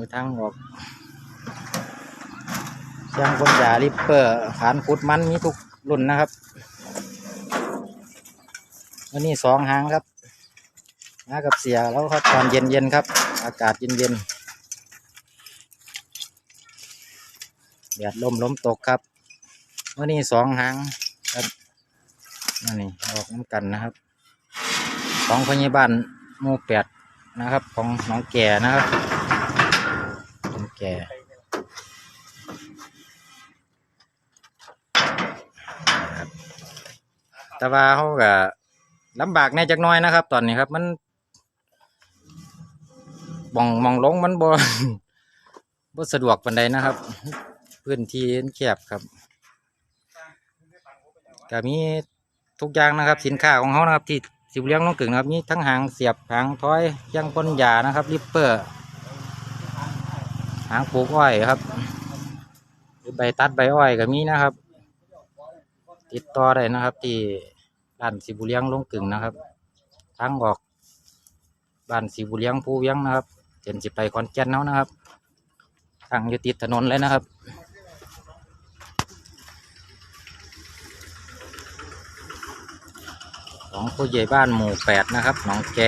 มีทางออกช่างคนยาริปเปอร์ขานขุดมันมีทุกรุ่นนะครับวันนี้สองหางครับมากับเสียแล้วครับตอนเย็นเย็นๆครับ อากาศเย็นเย็นๆแดดลมล้มตกครับวันนี้สองหางครับนั่นนี่ออกน้ำกันนะครับของพยาบาลหมู่แปดนะครับ ของน้องแก่นะครับ แกแต่ว่าเขาก็ลำบากในจักหน้อยนะครับ ตอนนี้ครับ มันมองมองลงมันบ่ บ่สะดวกปานใดนะครับ พื้นที่แคบครับก็มีทุกอย่างนะครับ สินค้าของเขานะครับ ที่สิบเลี้ยงน้องกึ่งนะครับมีทั้งหางเสียบหางท้อยยางพ่นยานะครับริปเปอร์ หางปลูกอ้อยครับ หรือใบตัดใบอ้อยก็มีนะครับ ติดต่อได้นะครับ ที่บ้านสีบุเลียงลงกึ่งนะครับทางออกบ้านสีบุเลียงภูเวียงนะครับเจนสิไปขอนแก่นเนานะครับทางอยู่ติดถนนเลยนะครับของผู้ใหญ่บ้านหมู่แปดนะครับหนองแก